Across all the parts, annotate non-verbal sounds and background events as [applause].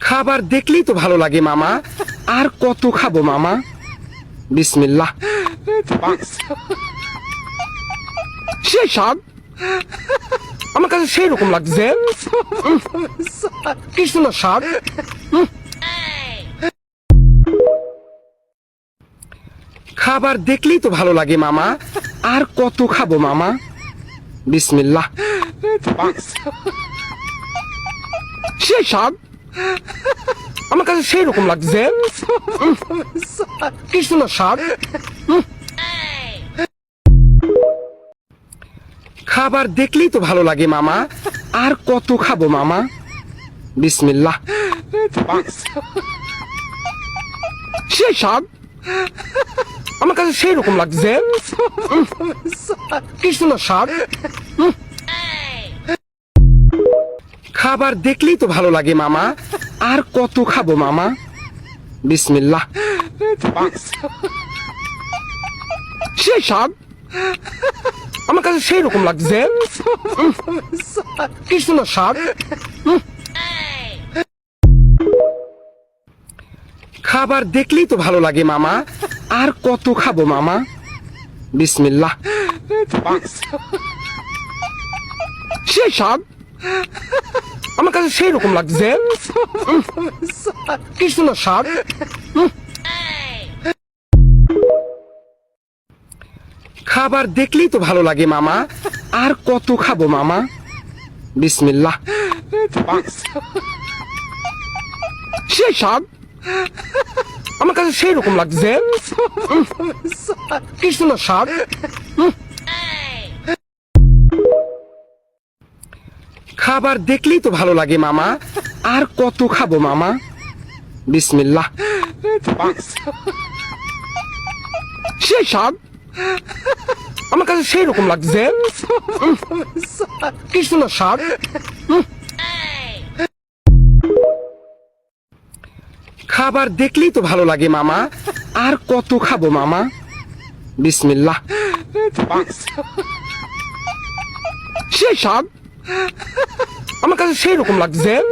খাবার দেখলেই তো ভালো লাগে, মামা। আর কত খাব, মামা? বিসমিল্লাহ। সেই স্বাদ। আমার কাছে সেই রকম লাগছে কি সুন্দর খাবার দেখলেই তো ভালো লাগে, মামা। আর কত খাব, মামা? বিসমিল্লাহ। সে স্বাদ। আমার কাছে সেই রকম লাগছে কি সুন্দর উম। খাবার দেখলেই তো ভালো লাগে, মামা। আর কত খাব, মামা? বিসমিল্লাহ। সেই স্বাদ আমার কাছে সেই রকম লাগছে কি সুন্দর স্বাদ। খাবার দেখলেই তো ভালো লাগে, মামা। আর কত খাব, মামা? বিসমিল্লাহ। সেই স্বাদ। আমার কাছে সেই রকম লাগছে কি সুন্দর স্বাদ। খাবার দেখলেই তো ভালো লাগে, মামা। আর কত খাব, মামা? বিসমিল্লাহ। সেই স্বাদ। আমার কাছে সেই রকম লাগছে। [laughs] কি সুন্দর উম। খাবার দেখলেই তো ভালো লাগে মামা। আর কত খাব মামা? বিসমিল্লাহ। সেই স্বাদ আমার কাছে সেই রকম লাগছে। কি সুন্দর স্বাদ খাবার দেখলেই তো ভালো লাগে, মামা। আর কত খাব, মামা? বিসমিল্লাহ। সেই স্বাদ। আমার কাছে সেই রকম লাগছে। কি সুন্দর খাবার দেখলেই তো ভালো লাগে, মামা। আর কত খাব, মামা? বিসমিল্লাহ। সেই স্বাদ। আমার কাছে সেই রকম লাগছে। [laughs]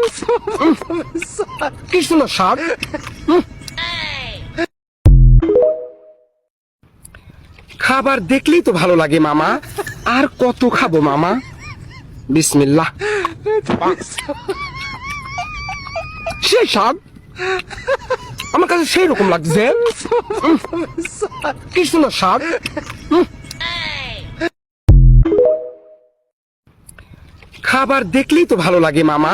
কি সুন্দর উম। খাবার দেখলেই তো ভালো লাগে মামা। আর কত খাব মামা? বিসমিল্লাহ। সেই স্বাদ আমার কাছে সেই রকম লাগছে। কি সুন্দর স্বাদ খাবার দেখলেই তো ভালো লাগে, মামা।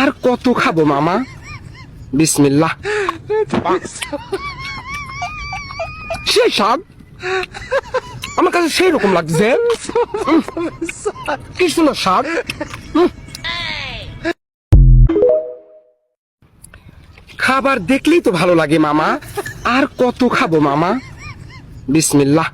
আর কত খাব, মামা? বিসমিল্লাহ। সেই স্বাদ আমার কাছে সেই রকম লাগছে কি সুন্দর খাবার দেখলেই তো ভালো লাগে, মামা। আর কত খাব, মামা? বিসমিল্লাহ।